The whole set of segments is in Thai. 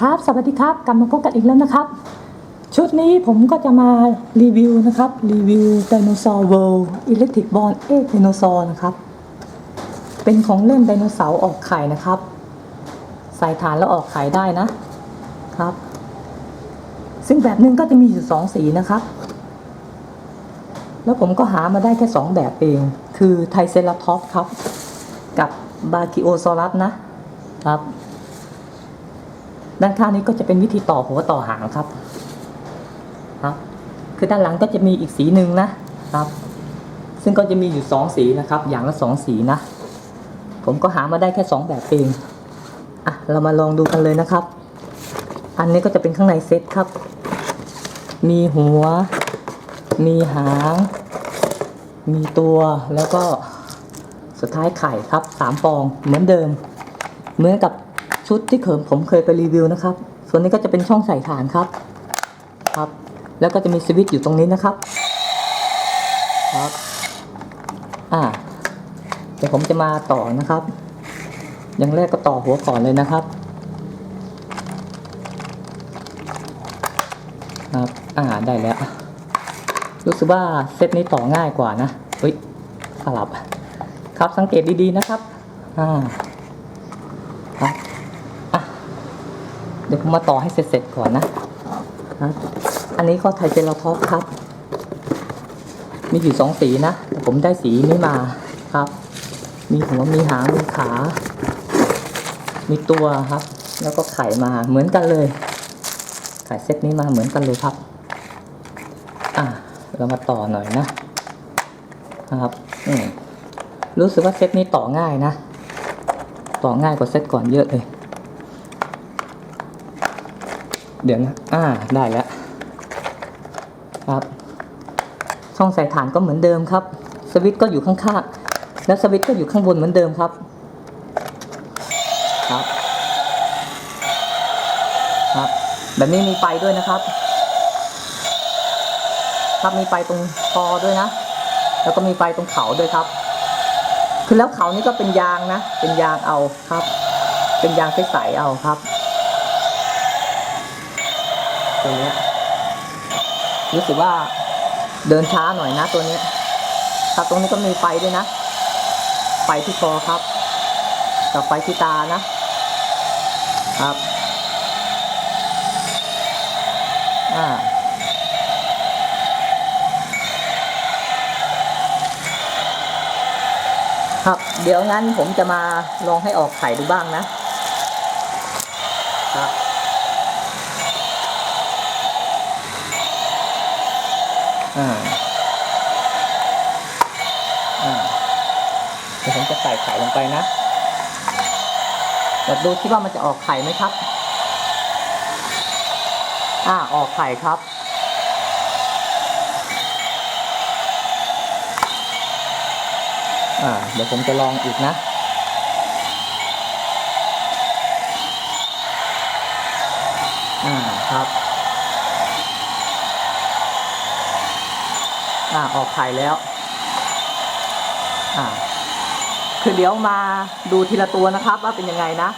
ครับสวัสดีครับกลับมาพบกันอีกแล้วนะครับ ชุดนี้ผมก็จะมารีวิวนะครับ รีวิวไดโนเสาร์เวิลด์อิเล็กทริกบอลเอ็กไดโนเสาร์นะครับ เป็นของเล่นไดโนเสาร์ออกไข่นะครับ ใส่ฐานแล้วออกไข่ได้นะครับ ซึ่งแบบหนึงก็จะมีอยู่สองสีนะครับ แล้วผมก็หามาได้แค่สองแบบเอง คือไทเซราทอปครับ กับบาคิโอซอรัสนะครับ ด้านข้างนี้ก็จะเป็นวิธีต่อหัวต่อหางครับครับ คือด้านหลังก็จะมีอีกสีหนึ่งนะครับ ซึ่งก็จะมีอยู่สองสีนะครับ อย่างละสองสีนะ ผมก็หามาได้แค่สองแบบเองอะเรามาลองดูกันเลยนะครับ อันนี้ก็จะเป็นข้างในเซ็ตครับ มีหัว มีหาง มีตัวแล้วก็สุดท้ายไข่ครับสามฟองเหมือนเดิม เหมือนกับ ชุดที่เขิมผมเคยไปรีวิวนะครับ ส่วนนี้ก็จะเป็นช่องใส่ฐานครับ ครับ แล้วก็จะมีสวิตช์อยู่ตรงนี้นะครับ ครับ อ่า เดี๋ยวผมจะมาต่อนะครับ อย่างแรกก็ต่อหัวก่อนเลยนะครับ ครับ อ่า ได้แล้ว รู้สึกว่าเซตนี้ต่อง่ายกว่านะเฮ้ยสลับ ครับ สังเกตดีๆนะครับ อ่า ครับ ดี๋ยวผมมาต่อให้เสร็จๆก่อนนะอันนี้ก็ไทเจลาท็อปครับ มีอยู่สองสีนะแต่ผมได้สีนี้มาครับ มีหัวมีหางมีขา มีตัวครับ แล้วก็ไข่มาเหมือนกันเลย ไข่เซตนี้มาเหมือนกันเลยครับ อะ เรามาต่อหน่อยนะนะครับ อืมรู้สึกว่าเซตนี้ต่อง่ายนะ ต่อง่ายกว่าเซตก่อนเยอะเลย เดี๋ยวนะ อ่า ได้แล้ว ครับ ช่องใส่ฐานก็เหมือนเดิมครับ สวิตช์ก็อยู่ข้างๆ แล้วสวิตช์ก็อยู่ข้างบนเหมือนเดิมครับ ครับ ครับ แบบนี้มีไฟด้วยนะครับ ครับมีไฟตรงคอด้วยนะ แล้วก็มีไฟตรงเขาด้วยครับ คือแล้วเขานี่ก็เป็นยางนะ เป็นยางเอาครับ เป็นยางใสๆเอาครับ ตัวเนี้ยรู้สึกว่าเดินช้าหน่อยนะตัวเนี้ยครับตรงนี้ก็มีไฟด้วยนะไฟที่คอครับ กับไฟที่ตานะครับ อ่าครับ เดี๋ยวงั้นผมจะมาลองให้ออกไข่ดูบ้างนะครับ อ่าอ่าเดี๋ยวผมจะใส่ไข่ลงไปนะเดี๋ยวดูที่ว่ามันจะออกไข่ไหมครับ อ่าออกไข่ครับอ่าเดี๋ยวผมจะลองอีกนะ อ่าครับ อ่าออกไข่แล้ว อ่า คือเดี๋ยวมาดูทีละตัวนะครับ ว่าเป็นยังไงนะ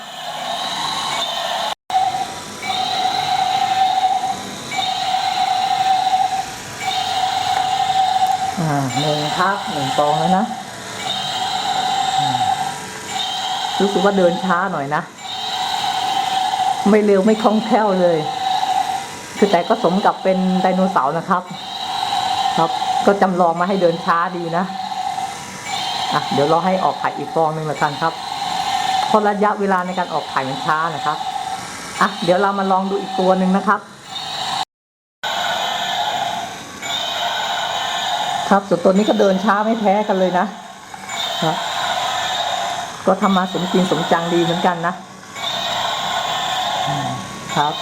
อ่าหนึ่งครับหนึ่งฟองแล้วนะอืมรู้สึกว่าเดินช้าหน่อยนะ ไม่เร็วไม่คล่องแคล่วเลย คือแต่ก็สมกับเป็นไดโนเสาร์นะครับ ครับ ก็จำลองมาให้เดินช้าดีนะอะเดี๋ยวเราให้ออกไข่อีกฟองหนึ่งละกันครับเพราะระยะเวลาในการออกไข่มันช้านะครับอะเดี๋ยวเรามาลองดูอีกตัวหนึ่งนะครับ ครับส่วนตัวนี้ก็เดินช้าไม่แพ้กันเลยนะครับก็ทำมาสมจริงสมจังดีเหมือนกันนะครับ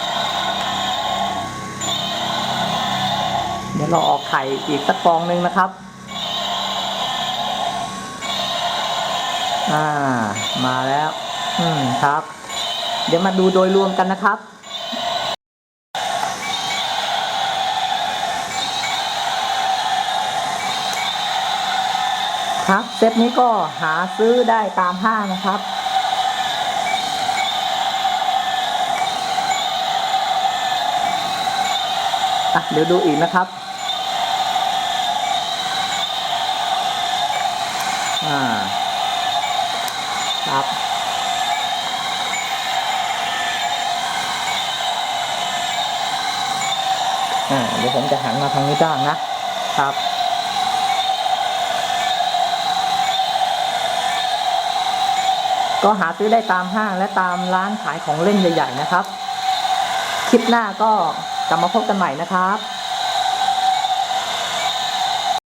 เดี๋ยวเราออกไข่อีกสักฟองหนึ่งนะครับ อ่า มาแล้ว อืมครับ เดี๋ยวมาดูโดยรวมกันนะครับครับเซตนี้ก็หาซื้อได้ตามห้างนะครับ อะ เดี๋ยวดูอีกนะครับ อ่าครับอ่าเดี๋ยวผมจะหันมาทางนี้บ้างนะครับก็หาซื้อได้ตามห้างและตามร้านขายของเล่นใหญ่ ๆ นะครับ คลิปหน้าก็กลับมาพบกันใหม่นะครับ